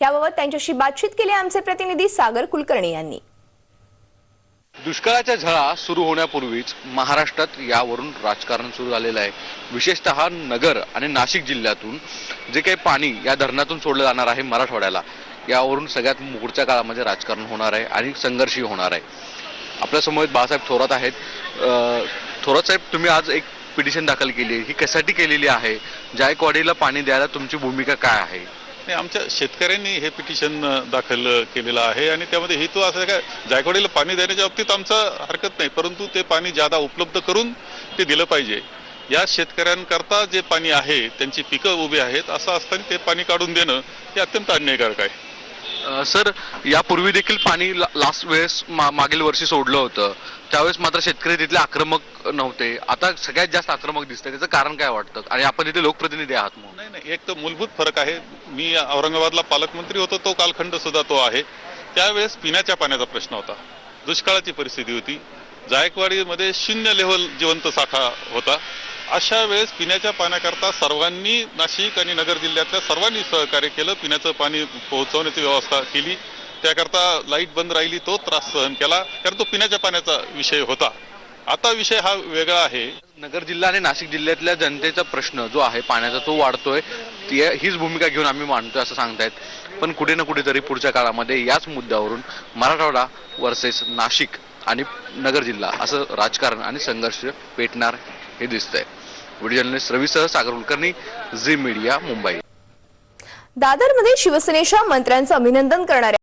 याबाबत त्यांच्याशी बातचीत केली आमचे प्रतिनिधी सागर कुलकर्णी यांनी. दुष्काळाच्या झळा सुरू होण्यापूर्वीच महाराष्ट्रात यावरून राजकारण सुरू झालेलं आहे. विशेषतः नगर आणि नाशिक जिल्ह्यातून जे काही पाणी या धरणातून सोडलं जाणार आहे मराठवाड्याला यावरून सगळ्यात पुढच्या काळामध्ये राजकारण होणार आहे आणि संघर्षही होणार आहे. आपल्यासमोर बाळासाहेब थोरात आहेत. थोरात साहेब तुम्ही आज एक पिटिशन दाखल केली ही कशासाठी केलेली आहे? जायकवाडीला पाणी द्यायला तुमची भूमिका काय आहे? नाही आमच्या शेतकऱ्यांनी हे पिटिशन दाखल केलेलं आहे आणि त्यामध्ये हेतू असं आहे का जायकवाडीला पाणी देण्याच्या बाबतीत आमचं हरकत नाही परंतु ते पाणी ज्यादा उपलब्ध करून ते दिलं पाहिजे. या शेतकऱ्यांकरता जे पाणी आहे त्यांची पिकं उभी आहेत असं असताना ते पाणी काढून देणं हे अत्यंत अन्यायकारक आहे. सर यापूर्वी देखील पाणी लास्ट वेळेस मा- मागील वर्षी सोडलं होतं. त्यावेळेस मात्र शेतकरी तिथले आक्रमक नव्हते. आता सगळ्यात जास्त आक्रमक दिसतंय. त्याचं कारण काय वाटतं? आणि आपण तिथे लोकप्रतिनिधी आहात म्हणून. नाही नाही एक तर मूलभूत फरक आहे. मी औरंगाबादला पालकमंत्री होतो तो कालखंड सुद्धा तो आहे. त्यावेळेस पिण्याच्या पाण्याचा प्रश्न होता. दुष्काळाची परिस्थिती होती. जायकवाडीमध्ये शून्य लेव्हल जिवंत साठा होता. अशा वेळेस पिण्याच्या पाण्याकरता सर्वांनी नाशिक आणि नगर जिल्ह्यातल्या सर्वांनी सहकार्य केलं. पिण्याचं पाणी पोहोचवण्याची व्यवस्था केली. त्याकरता लाइट बंद राहिली तो त्रास सहन केला. कारण तो पिण्याच्या पाण्याचा विषय होता. आता विषय हा वेगळा आहे. नगर जिल्हा आणि नाशिक जिल्ह्यातल्या जनतेचा प्रश्न जो आहे पाण्याचा तो वाढतोय. ती- हीच भूमिका घेऊन आम्ही मांडतोय असं सांगतायत. पण कुठे ना कुठेतरी पुढच्या काळामध्ये याच मुद्द्यावरून मराठवाडा वर्सेस नाशिक आणि नगर जिल्हा असं राजकारण आणि संघर्ष पेटणार हे दिसतंय. व्हिडिओ जर्नलिस्ट रवीसह सागर कुलकर्णी झी मीडिया मुंबई. दादरमध्ये शिवसेनेच्या मंत्र्यांचं अभिनंदन करणाऱ्या